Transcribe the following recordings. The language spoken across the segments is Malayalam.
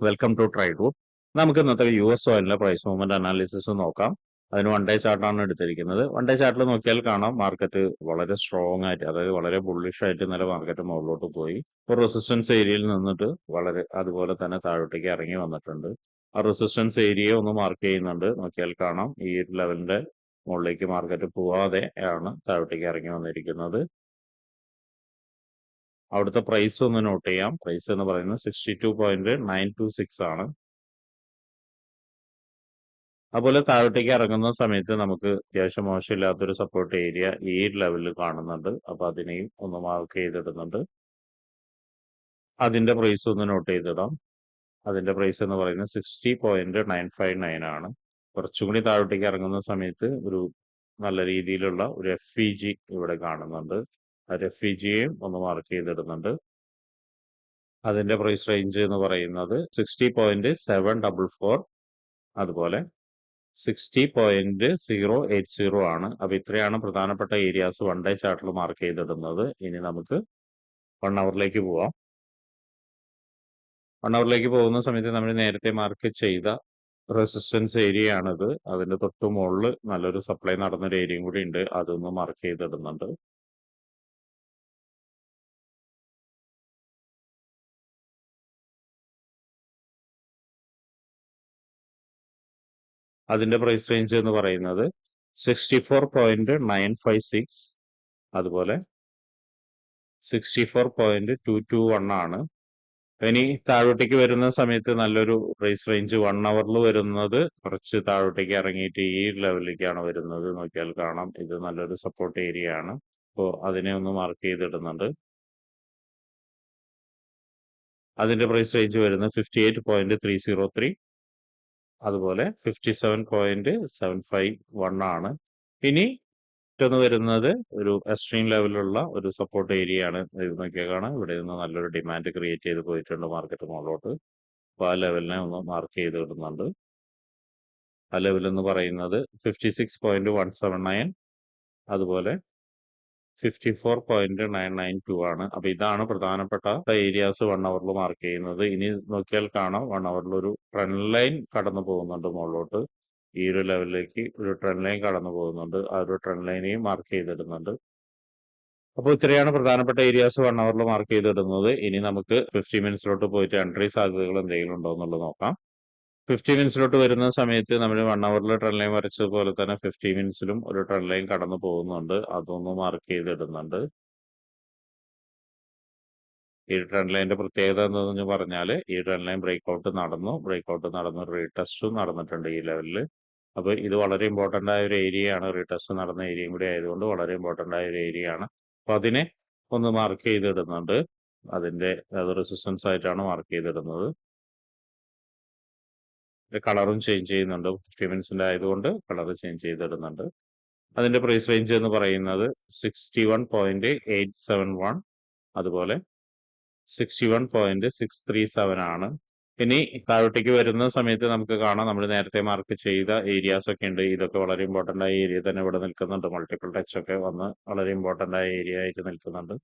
വെൽക്കം ടു ട്രൈ ടു നമുക്ക് ഇന്നത്തെ യു എസ് ഓയിലിന്റെ പ്രൈസ് മൂവ്മെന്റ് അനാലിസിസ് നോക്കാം. അതിന് വൺ ഡേ ചാർട്ടാണ് എടുത്തിരിക്കുന്നത്. വൺ ഡേ ചാർട്ടിൽ നോക്കിയാൽ കാണാം മാർക്കറ്റ് വളരെ സ്ട്രോങ് ആയിട്ട് അതായത് വളരെ ബുള്ളിഷ് ആയിട്ട് ഇന്നലെ മാർക്കറ്റ് മുകളിലോട്ട് പോയി. ഒരു റെസിസ്റ്റൻസ് ഏരിയയിൽ നിന്നിട്ട് വളരെ അതുപോലെ തന്നെ താഴോട്ടേക്ക് ഇറങ്ങി വന്നിട്ടുണ്ട്. ആ റെസിസ്റ്റൻസ് ഏരിയ ഒന്ന് മാർക്ക് ചെയ്യുന്നുണ്ട്. നോക്കിയാൽ കാണാം. ഈ ലെവലിന്റെ മുകളിലേക്ക് മാർക്കറ്റ് പോവാതെ ആണ് താഴോട്ടേക്ക് ഇറങ്ങി വന്നിരിക്കുന്നത്. അവിടുത്തെ പ്രൈസ് ഒന്ന് നോട്ട് ചെയ്യാം. പ്രൈസ് എന്ന് പറയുന്നത് sixty two point nine two six ആണ്. അതുപോലെ താഴോട്ടേക്ക് ഇറങ്ങുന്ന സമയത്ത് നമുക്ക് അത്യാവശ്യം മോശമില്ലാത്തൊരു സപ്പോർട്ട് ഏരിയ ഈ ലെവലിൽ കാണുന്നുണ്ട്. അപ്പൊ അതിനെയും ഒന്ന് മാർക്ക് ചെയ്തിടുന്നുണ്ട്. അതിന്റെ പ്രൈസ് ഒന്ന് നോട്ട് ചെയ്തിടാം. അതിന്റെ പ്രൈസ് എന്ന് പറയുന്നത് sixty point nine five nine ആണ്. കുറച്ചും കൂടി താഴോട്ടേക്ക് ഇറങ്ങുന്ന സമയത്ത് ഒരു നല്ല രീതിയിലുള്ള ഒരു എഫ് ഇ ജി ഇവിടെ കാണുന്നുണ്ട്. ആ എഫ് ഇ ജിയെയും ഒന്ന് മാർക്ക് ചെയ്തിടുന്നുണ്ട്. അതിന്റെ പ്രൈസ് റേഞ്ച് എന്ന് പറയുന്നത് sixty point seven double four അതുപോലെ sixty point zero eight zero ആണ്. അപ്പൊ ഇത്രയാണ് പ്രധാനപ്പെട്ട ഏരിയാസ് വൺ ഡേ ചാർട്ടിൽ മാർക്ക് ചെയ്തിടുന്നത്. ഇനി നമുക്ക് വൺ അവറിലേക്ക് പോവാം. വൺ അവറിലേക്ക് പോകുന്ന സമയത്ത് നമ്മൾ നേരത്തെ മാർക്ക് ചെയ്ത റെസിസ്റ്റൻസ് ഏരിയ ആണിത്. അതിന്റെ തൊട്ട് മുകളിൽ നല്ലൊരു സപ്ലൈ നടന്നൊരു ഏരിയയും കൂടി ഉണ്ട്. അതൊന്ന് മാർക്ക് ചെയ്തിടുന്നുണ്ട്. അതിന്റെ പ്രൈസ് റേഞ്ച് എന്ന് പറയുന്നത് sixty four point nine five six അതുപോലെ sixty four point two two one ആണ്. ഇനി താഴോട്ടേക്ക് വരുന്ന സമയത്ത് നല്ലൊരു പ്രൈസ് റേഞ്ച് വൺ അവറിൽ വരുന്നത് കുറച്ച് താഴോട്ടേക്ക് ഇറങ്ങിയിട്ട് ഈ ലെവലിലേക്കാണ് വരുന്നത്. നോക്കിയാൽ കാണാം. ഇത് നല്ലൊരു സപ്പോർട്ട് ഏരിയ ആണ്. അപ്പോൾ അതിനെ ഒന്ന് മാർക്ക് ചെയ്തിടുന്നുണ്ട്. അതിന്റെ പ്രൈസ് റേഞ്ച് വരുന്നത് fifty eight point three zero three അതുപോലെ fifty seven point seven five one ആണ്. ഇനി മറ്റൊന്ന് വരുന്നത് ഒരു എക്സ്ട്രീം ലെവലിലുള്ള ഒരു സപ്പോർട്ട് ഏരിയ ആണ്. ഇത് ഇവിടെ നിന്ന് നല്ലൊരു ഡിമാൻഡ് ക്രിയേറ്റ് ചെയ്ത് പോയിട്ടുണ്ട് മാർക്കറ്റ് മുകളിലോട്ട്. അപ്പോൾ ആ ലെവലിനെ ഒന്ന് മാർക്ക് ചെയ്ത് ഇടുന്നുണ്ട്. ആ ലെവൽ എന്ന് പറയുന്നത് fifty six point one seven nine അതുപോലെ fifty four point nine nine two ആണ്. അപ്പൊ ഇതാണ് പ്രധാനപ്പെട്ട ഏരിയാസ് വൺ അവറിൽ മാർക്ക് ചെയ്യുന്നത്. ഇനി നോക്കിയാൽ കാണാം. വൺ അവറിൽ ഒരു ട്രെൻഡ് ലൈൻ കടന്നു പോകുന്നുണ്ട് മുകളിലോട്ട്. ഈ ഒരു ലെവലിലേക്ക് ഒരു ട്രെൻഡ് ലൈൻ കടന്നു പോകുന്നുണ്ട്. ആ ഒരു ട്രെൻഡ് ലൈനെയും മാർക്ക് ചെയ്തിടുന്നുണ്ട്. അപ്പോൾ ഇത്രയാണ് പ്രധാനപ്പെട്ട ഏരിയാസ് വൺ അവറിൽ മാർക്ക് ചെയ്തിടുന്നത്. ഇനി നമുക്ക് ഫിഫ്റ്റി മിനിറ്റ്സിലോട്ട് പോയിട്ട് എൻട്രി സാധ്യതകൾ എന്തെങ്കിലും ഉണ്ടോ എന്നുള്ളത് നോക്കാം. ഫിഫ്റ്റി മിനിറ്റ്സിലോട്ട് വരുന്ന സമയത്ത് നമ്മൾ വൺ അവറിൽ ട്രെൻഡ് ലൈൻ വരച്ചതുപോലെ തന്നെ ഫിഫ്റ്റി മിനിറ്റ്സിലും ഒരു ട്രെൻഡ് ലൈൻ കടന്നു പോകുന്നുണ്ട്. അതൊന്ന് മാർക്ക് ചെയ്തിടുന്നുണ്ട്. ഈ ട്രെൻഡ് ലൈന്റെ പ്രത്യേകത എന്താണെന്ന് പറഞ്ഞാൽ ഈ ട്രെൻഡ് ലൈൻ ബ്രേക്ക് ഔട്ട് നടന്നു. ബ്രേക്ക് ഔട്ട് നടന്നു റീടെസ്റ്റും നടന്നിട്ടുണ്ട് ഈ ലെവലിൽ അപ്പോൾ ഇത് വളരെ ഇമ്പോർട്ടന്റ് ആയ ഒരു ഏരിയയാണ് റീടെസ്റ്റ് നടന്ന ഏരിയയും കൂടി ആയതുകൊണ്ട് വളരെ ഇമ്പോർട്ടന്റ് ആയ ഒരു ഏരിയ ആണ്. അപ്പൊ അതിനെ ഒന്ന് മാർക്ക് ചെയ്തിടുന്നുണ്ട്. അതിന്റെ അത് റെസിസ്റ്റൻസ് ആയിട്ടാണ് മാർക്ക് ചെയ്തിടുന്നത്. കളറും ചേഞ്ച് ചെയ്യുന്നുണ്ട്. മിനിറ്റ്സിന്റെ ആയതുകൊണ്ട് കളർ ചേഞ്ച് ചെയ്തിടുന്നുണ്ട്. അതിന്റെ പ്രൈസ് റേഞ്ച് എന്ന് പറയുന്നത് sixty one point eight seven one അതുപോലെ sixty one point six three seven ആണ്. ഇനി താഴോട്ടേക്ക് വരുന്ന സമയത്ത് നമുക്ക് കാണാം. നമ്മൾ നേരത്തെ മാർക്ക് ചെയ്ത ഏരിയാസ് ഒക്കെ ഉണ്ട്. ഇതൊക്കെ വളരെ ഇമ്പോർട്ടന്റ് ആയ ഏരിയ തന്നെ ഇവിടെ നിൽക്കുന്നുണ്ട്. മൾട്ടിപ്പിൾ ടച്ച് ഒക്കെ വന്ന് വളരെ ഇമ്പോർട്ടന്റ് ആയ ഏരിയ ആയിട്ട് നിൽക്കുന്നുണ്ട്.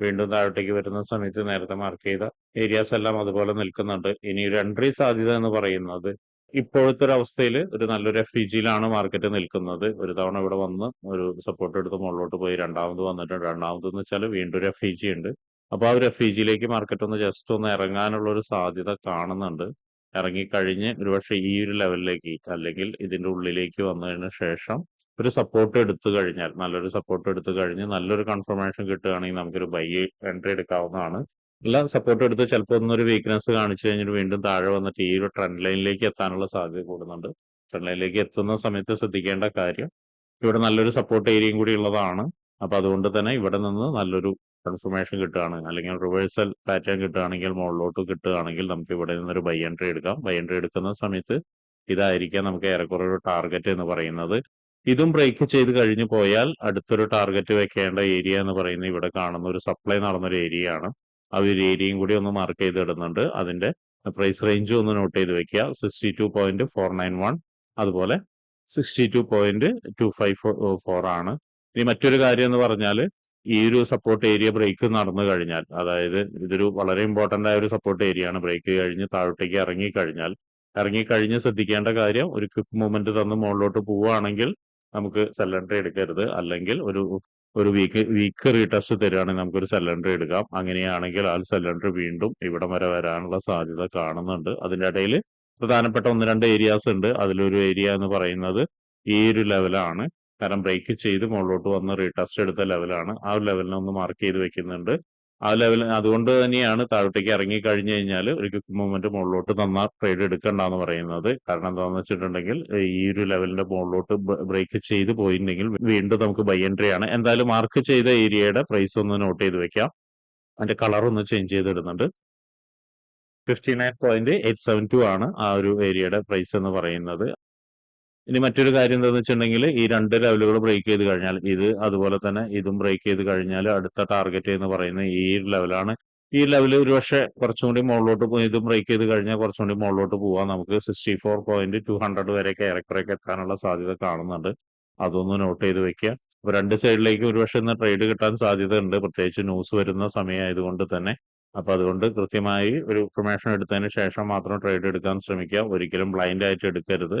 വീണ്ടും താഴോട്ടേക്ക് വരുന്ന സമയത്ത് നേരത്തെ മാർക്ക് ചെയ്ത ഏരിയാസ് എല്ലാം അതുപോലെ നിൽക്കുന്നുണ്ട്. ഇനി ഒരു എൻട്രി സാധ്യത എന്ന് പറയുന്നത് ഇപ്പോഴത്തെ ഒരു അവസ്ഥയിൽ ഒരു നല്ലൊരു എഫ് ജിയിലാണ് മാർക്കറ്റ് നിൽക്കുന്നത്. ഒരു തവണ ഇവിടെ വന്ന് ഒരു സപ്പോർട്ട് എടുത്ത് മുകളിലോട്ട് പോയി രണ്ടാമത് വന്നിട്ടുണ്ട് രണ്ടാമത് എന്ന് വെച്ചാൽ വീണ്ടും ഒരു എഫ് ജി ഉണ്ട്. അപ്പൊ ആ ഒരു എഫ് ജിയിലേക്ക് മാർക്കറ്റ് ഒന്ന് ജസ്റ്റ് ഒന്ന് ഇറങ്ങാനുള്ള ഒരു സാധ്യത കാണുന്നുണ്ട്. ഇറങ്ങിക്കഴിഞ്ഞ് ഒരുപക്ഷെ ഈ ഒരു ലെവലിലേക്ക് അല്ലെങ്കിൽ ഇതിന്റെ ഉള്ളിലേക്ക് വന്നതിന് ശേഷം ഒരു സപ്പോർട്ട് എടുത്തു കഴിഞ്ഞാൽ നല്ലൊരു സപ്പോർട്ട് എടുത്തു കഴിഞ്ഞ് നല്ലൊരു കൺഫർമേഷൻ കിട്ടുകയാണെങ്കിൽ നമുക്കൊരു ബൈ എൻട്രി എടുക്കാവുന്നതാണ്. അല്ല സപ്പോർട്ട് എടുത്ത് ചിലപ്പോൾ ഒന്നൊരു വീക്ക്നെസ് കാണിച്ചു കഴിഞ്ഞിട്ട് വീണ്ടും താഴെ വന്നിട്ട് ഈ ഒരു ട്രെൻഡ് ലൈനിലേക്ക് എത്താനുള്ള സാധ്യത കൂടുന്നുണ്ട്. ട്രെൻഡ് ലൈനിലേക്ക് എത്തുന്ന സമയത്ത് ശ്രദ്ധിക്കേണ്ട കാര്യം ഇവിടെ നല്ലൊരു സപ്പോർട്ട് ഏരിയയും കൂടി ഉള്ളതാണ്. അപ്പൊ അതുകൊണ്ട് തന്നെ ഇവിടെ നിന്ന് നല്ലൊരു കൺഫർമേഷൻ കിട്ടുകയാണ്. അല്ലെങ്കിൽ റിവേഴ്സൽ പാറ്റേൺ കിട്ടുകയാണെങ്കിൽ മുകളിലോട്ട് കിട്ടുകയാണെങ്കിൽ നമുക്ക് ഇവിടെ നിന്നൊരു ബൈ എൻട്രി എടുക്കാം. ബൈ എൻട്രി എടുക്കുന്ന സമയത്ത് ഇതായിരിക്കാം നമുക്ക് ഏറെക്കുറെ ഒരു ടാർഗറ്റ് എന്ന് പറയുന്നത്. ഇതും ബ്രേക്ക് ചെയ്ത് കഴിഞ്ഞു പോയാൽ അടുത്തൊരു ടാർഗറ്റ് വെക്കേണ്ട ഏരിയ എന്ന് പറയുന്നത് ഇവിടെ കാണുന്ന ഒരു സപ്ലൈ നടന്നൊരു ഏരിയ ആണ്. ആ ഒരു ഏരിയയും കൂടി ഒന്ന് മാർക്ക് ചെയ്ത് ഇടുന്നുണ്ട്. അതിന്റെ പ്രൈസ് റേഞ്ചും ഒന്ന് നോട്ട് ചെയ്ത് വെക്കുക. Sixty two point four nine one അതുപോലെ sixty two point two five four ആണ്. ഇനി മറ്റൊരു കാര്യം എന്ന് പറഞ്ഞാൽ ഈ ഒരു സപ്പോർട്ട് ഏരിയ ബ്രേക്ക് നടന്നു കഴിഞ്ഞാൽ അതായത് ഇതൊരു വളരെ ഇമ്പോർട്ടന്റ് ആയ ഒരു സപ്പോർട്ട് ഏരിയ ആണ്. ബ്രേക്ക് കഴിഞ്ഞ് താഴോട്ടേക്ക് ഇറങ്ങി കഴിഞ്ഞാൽ ഇറങ്ങി കഴിഞ്ഞ് ശ്രദ്ധിക്കേണ്ട കാര്യം ഒരു ക്വിക്ക് മൂവ്മെന്റ് തന്ന് മുകളിലോട്ട് പോവുകയാണെങ്കിൽ നമുക്ക് സെല്ലൻട്രി എടുക്കരുത്. അല്ലെങ്കിൽ ഒരു ഒരു വീക്ക് വീക്ക് റീടെസ്റ്റ് തരികയാണെങ്കിൽ നമുക്കൊരു സിലിണ്ടർ എടുക്കാം. അങ്ങനെയാണെങ്കിൽ ആ സിലിണ്ടർ വീണ്ടും ഇവിടം വരെ വരാനുള്ള സാധ്യത കാണുന്നുണ്ട്. അതിന്റെ ഇടയിൽ പ്രധാനപ്പെട്ട ഒന്ന് രണ്ട് ഏരിയാസ് ഉണ്ട്. അതിലൊരു ഏരിയ എന്ന് പറയുന്നത് ഈ ഒരു ലെവലാണ് കാരണം ബ്രേക്ക് ചെയ്ത് മുകളിലോട്ട് വന്ന് റീടെസ്റ്റ് എടുത്ത ലെവലാണ് ആ ഒരു ലെവലിനെ ഒന്ന് മാർക്ക് ചെയ്ത് വെക്കുന്നുണ്ട്. ആ ലെവൽ അതുകൊണ്ട് തന്നെയാണ് താഴോട്ടേക്ക് ഇറങ്ങി കഴിഞ്ഞു കഴിഞ്ഞാൽ ഒരു ക്വിക്ക് മൂവ്മെന്റ് മുകളിലോട്ട് തന്ന ട്രേഡ് എടുക്കണ്ടെന്ന് പറയുന്നത്. കാരണം എന്താണെന്ന് വെച്ചിട്ടുണ്ടെങ്കിൽ ഈ ഒരു ലെവലിന്റെ മുകളിലോട്ട് ബ്രേക്ക് ചെയ്ത് പോയിട്ടുണ്ടെങ്കിൽ വീണ്ടും നമുക്ക് ബൈ എൻട്രി ആണ്. എന്തായാലും മാർക്ക് ചെയ്ത ഏരിയയുടെ പ്രൈസ് ഒന്ന് നോട്ട് ചെയ്ത് വെക്കാം. അതിന്റെ കളർ ഒന്ന് change ചെയ്തിടുന്നുണ്ട്. Fifty nine point eight seven two ആണ് ആ ഒരു ഏരിയയുടെ പ്രൈസ് എന്ന് പറയുന്നത്. ഇനി മറ്റൊരു കാര്യം എന്താണെന്ന് വെച്ചിട്ടുണ്ടെങ്കിൽ ഈ രണ്ട് ലെവലുകൾ ബ്രേക്ക് ചെയ്ത് കഴിഞ്ഞാൽ ഇത് അതുപോലെ തന്നെ ഇതും ബ്രേക്ക് ചെയ്ത് കഴിഞ്ഞാൽ അടുത്ത ടാർഗറ്റ് എന്ന് പറയുന്നത് ഈ ലെവലാണ് ഈ ലെവൽ ഒരു പക്ഷേ കുറച്ചും കൂടി മുകളിലോട്ട് പോയി ഇതും ബ്രേക്ക് ചെയ്ത് കഴിഞ്ഞാൽ കുറച്ചും കൂടി മുകളിലോട്ട് പോവാം നമുക്ക് sixty four point two hundred വരെയൊക്കെ ഏറെക്കുറെയൊക്കെ എത്താനുള്ള സാധ്യത കാണുന്നുണ്ട്. അതൊന്ന് നോട്ട് ചെയ്ത് വെക്കുക. അപ്പൊ രണ്ട് സൈഡിലേക്ക് ഒരുപക്ഷെ ഇന്ന് ട്രേഡ് കിട്ടാൻ സാധ്യത ഉണ്ട് പ്രത്യേകിച്ച് ന്യൂസ് വരുന്ന സമയമായതുകൊണ്ട് തന്നെ. അപ്പൊ അതുകൊണ്ട് കൃത്യമായി ഒരു ഇൻഫർമേഷൻ എടുത്തതിന് ശേഷം മാത്രം ട്രേഡ് എടുക്കാൻ ശ്രമിക്കുക. ഒരിക്കലും ബ്ലൈൻഡ് ആയിട്ട് എടുക്കരുത്.